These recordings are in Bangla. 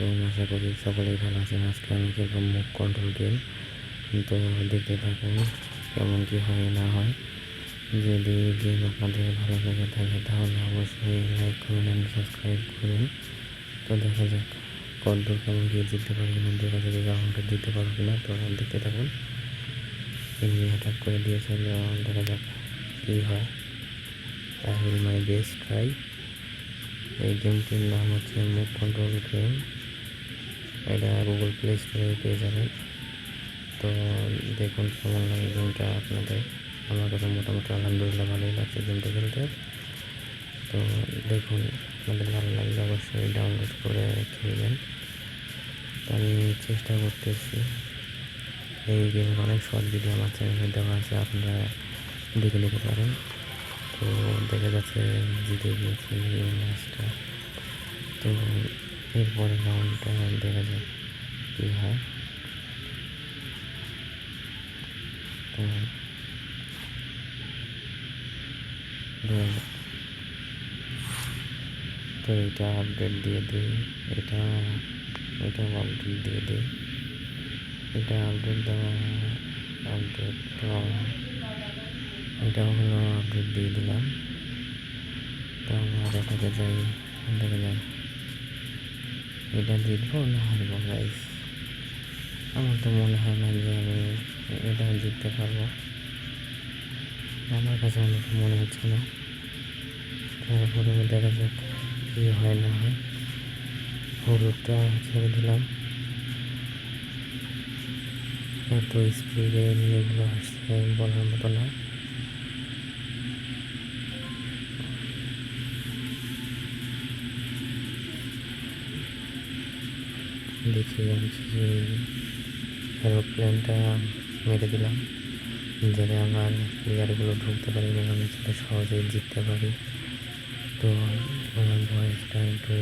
আলাইকুম আশা করি সকলেই ভালো আছেন। আজকে আমি খেলব মুখ কন্ট্রোল গেম। তো দেখতে থাকুন কেমন কী হয়, না হয়। যদি গেম আপনাদের ভালো লেগে থাকে, তাহলে অবশ্যই লাইক করুন অ্যান্ড সাবস্ক্রাইব করুন। তো দেখা যাক কন্ট্রোল কেমন গিয়ে জিততে পারি কিনা দেখা যাক এই রাউন্ডটা জিততে পারব কিনা, তো দেখতে থাকুন। এমনি অ্যাটাক করে দিয়েছে দেখা যাক কী হয়। I will my best try এই গেমটির নাম হচ্ছে মুভ কন্ট্রোল গেম। এটা গুগল প্লে স্টোরে পেয়ে যাবেন। তো দেখুন কেমন লাগে গেমটা আপনাদের। আমার কাছে মোটামুটি আলহামদুলিল্লাহ ভালোই লাগছে গেমটা খেলতে। তো দেখুন, আপনাদের ভালো লাগলে অবশ্যই ডাউনলোড করে খেলবেন। তো আমি চেষ্টা করতেছি। এই গেমের অনেক শর্ট ভিডিও আমার চ্যানেলে দেওয়া আছে, আপনারা দেখে নিতে পারেন। তো দেখা যাচ্ছে জিতে গিয়েছি এই ম্যাচটা তো এরপরে রাউন্ডটা দেখা যাক কী হয়। তো এটা আপডেট দিয়ে দিই এটা এটা আপডেট দিয়ে দিই এটা আপডেট দেওয়া আপডেট এটাও হলো আপডেট দিয়ে দিলাম। তো আমার এটাকে যাই, দেখে যাই এটা জিতবো না হারবো গাইস আমার তো মনে হয় না যে আমি এটা জিততে পারব। আমার কাছে অনেক মনে হচ্ছে না। তারপরে দেখা যাক কী হয় না হয়। হলুদটা ছেড়ে দিলাম। এত স্পিডে এগুলো আসছে বলার মতো না। দেখি আমি এরোপ্লেনটা মেরে দিলাম। যাতে আমার প্লেয়ারগুলো ঢুকতে পারে এবং আমি সেটা সহজেই জিততে পারি। তো আমার ভয়েসটা একটু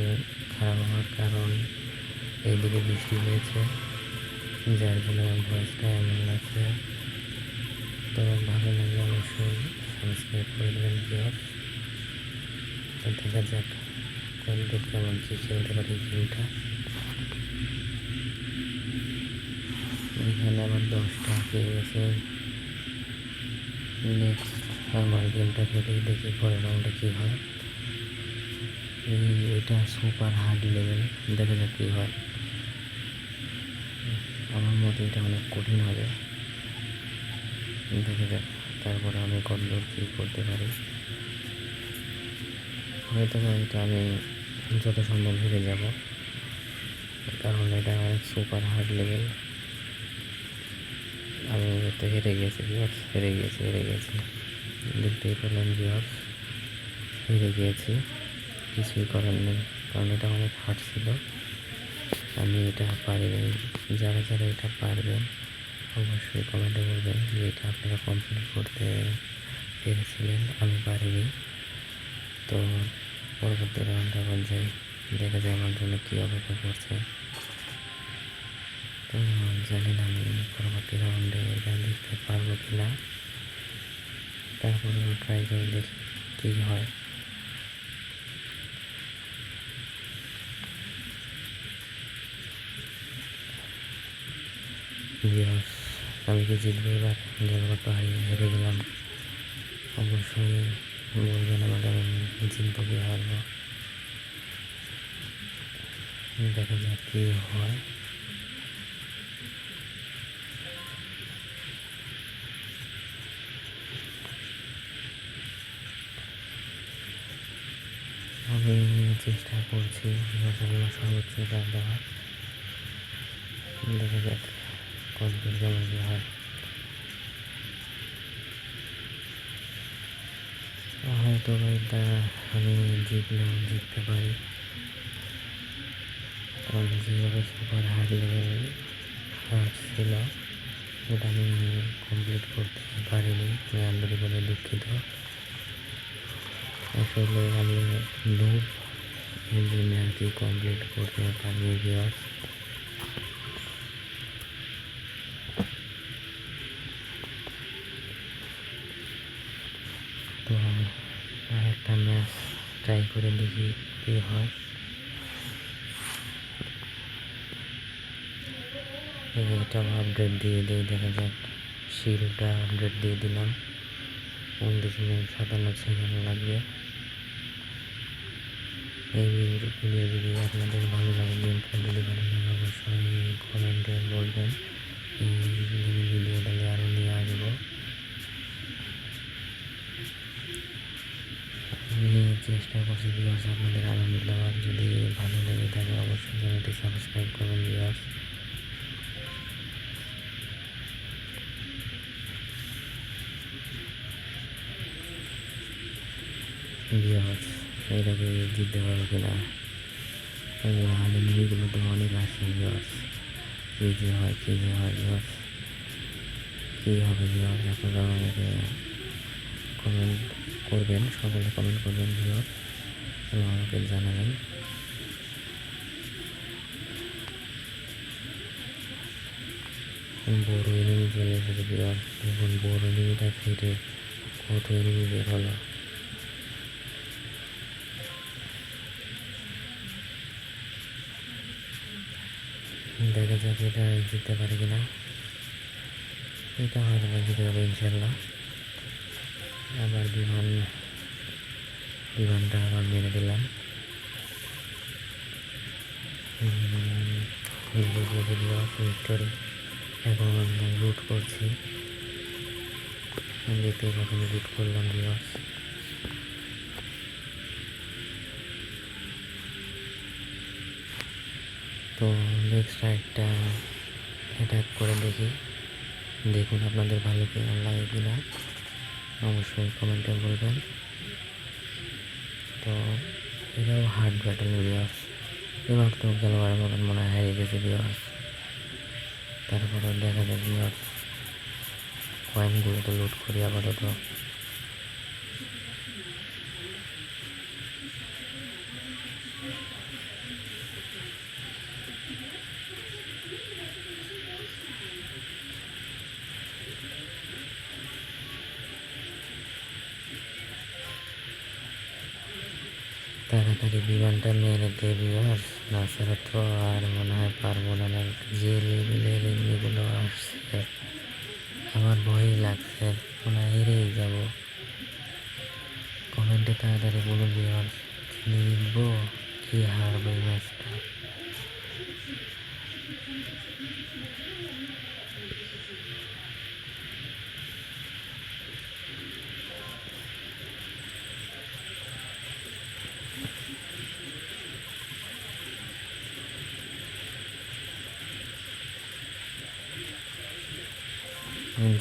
খারাপ হওয়ার কারণ এইদিকে বৃষ্টি হয়েছে, যার ফলে আমার ভয়েসটা এমন লাগছে। তো ভালো লাগলে অবশ্যই সাবস্ক্রাইব করে দেবেন ভিওর তো দেখা যাক কোন দূর কেমন কী খেলতে পারি গেমটা। এখানে আমার দশটা পেয়ে গেছে। নেক্সট আমার গেমটা খেলে দেখি পরের রাউন্ডে কী হয়। এটা সুপার হার্ড লেভেল দেখা যাক কী হয়। আমার মতে এটা অনেক কঠিন হবে। দেখা যাক, তারপরে আমি কতদূর কী করতে পারি। হয়তো এটা আমি যত সম্ভব হেরে যাব। কারণ এটা অনেক সুপার হার্ড লেভেল আমি তো হেরে গেছি বিয়ার্স হেরে গিয়েছি হেরে গেছি। দেখতেই পেলেন বিয়ার্স হেরে গিয়েছি কিছুই করার নেই, কারণ এটা অনেক হার্ড ছিল। আমি এটা পারিনি। যারা যারা এটা পারবেন, অবশ্যই কমেন্টে বলবেন যে এটা আপনারা কমপ্লিট করতে পেরেছিলেন, আমি পারিনি। তো পরবর্তী রাউন্ডে আবার যাই, দেখা যায় আমার জন্য কী অপেক্ষা করছে। তো জানি না আমি পরবর্তী রাউন্ডে কি না। তারপরে ট্রাই করে দেখি কী হয়। আমি কি জিতবো এবার? জলগত হারিয়ে হেরে গেলাম। অবশ্যই বলবেন আমাকে আমি জিতবো কি হারবো। দেখা যাক কী হয়। আমার সর্বোচ্চ দেওয়ার দেখা যাক কতদূর কেমন কী হয় হয়তো এটা আমি জিতলেও জিততে পারি কারণ যেভাবে সুপার হার্ড লেভেল হার্ড ছিল ওটা আমি কমপ্লিট করতে পারিনি আমি আন্তরিকভাবে দুঃখিত আসলে আমি লোভ জন্য কমপ্লিট করতে পারিনি ভিওয়ার্স তো আরেকটা ম্যাচ ট্রাই করে দেখি কী হয়। এটাও আপডেট দিয়ে দিই, দেখা যাক। শিলটা আপডেট দিয়ে দিলাম। উনত্রিশ মিনিট সাতান্ন সেকেন্ড লাগবে। এই যদি আপনাদের ভালো লাগে গেম যদি ভালো লাগে অবশ্যই কমেন্টে বলবেন। আরও নিয়ে চেষ্টা করছি ভিউয়ার্স আপনাদের আনন্দ দেওয়ার। যদি ভালো লেগে থাকে অবশ্যই চ্যানেলটি সাবস্ক্রাইব করবেন ভিউয়ার্স ভিউয়ার্স। এটাকে জিততে পারব কিনা আলু মুভিগুলো তো অনেক আসে ভিউয়ার্স কী যে হয়, কী যে হয় ভিউয়ার্স কী হবে ভিউয়ার্স আপনারা আমাকে কমেন্ট করবেন, সকলে কমেন্ট করবেন ভিউয়ার্স এবং আমাকে জানাবেন। বড় এনিমি চলে এসেছে ভিউয়ার্স দেখুন, বড় এনিমিটা ফেটে, কত এনিমি বের হলো। দেখা যাক এটা জিততে পারে কিনা। এটা হয়তো বা জিতে যাবে ইনশাল্লাহ আবার বিমান, বিমানটা আবার মেরে দিলাম। এখন লুট করছি। দেখতে পাচ্ছেন লুট করলাম বিবাস তো নেক্সট একটা অ্যাটাক করে দেখি। দেখুন আপনাদের ভালো কি লাগে কিনা অবশ্যই কমেন্টে বলবেন। তো এটাও হার্ড ব্যাটেল ভিউয়ার্স এবার তো খেলোয়াড়ের মতন মনে হয় হারিয়ে গেছে ভিউয়ার্স তারপরে দেখা যায় ভিউয়ার্স কয়েনগুলো তো লুট করি আপাতত। তাড়াতাড়ি বিমানটা মেরে দেবি আর না ছাড়া তো আর মনে হয় পারব না যে লেভেলের এমনিগুলো আসছে, আমার ভয়ই লাগছে, মনে হয় হেরেই যাব। কমেন্টে তাড়াতাড়ি বলুন বিহার লিখব, কি হারবো ম্যাচটা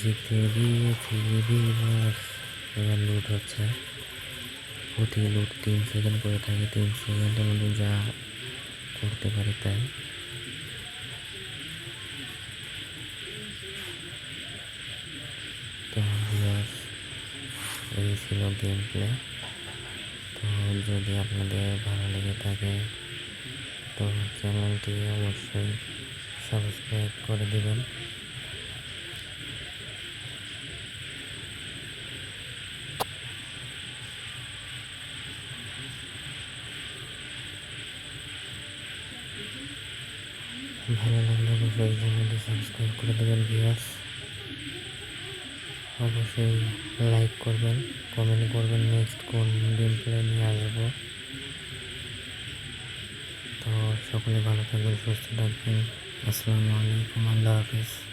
জিতে দিয়েছি বিভার্স এবার লুট হচ্ছে। প্রতি লুট তিন সেকেন্ড করে থাকে, তিন সেকেন্ডের মধ্যে যা করতে পারি তাই। তো এই ছিল গেম প্লে তো যদি আপনাদের ভালো লেগে থাকে, তো চ্যানেলটি অবশ্যই সাবস্ক্রাইব করে দেবেন। অবশ্যই চ্যানেলটি সাবস্ক্রাইব করে দেবেন ভিউয়ার্স অবশ্যই লাইক করবেন কমেন্ট করবেন নেক্সট কোন গেম প্লে নিয়ে আসব। তো সকলে ভালো থাকবেন, সুস্থ থাকবেন। আসসালামু আলাইকুম, আল্লাহ হাফিজ।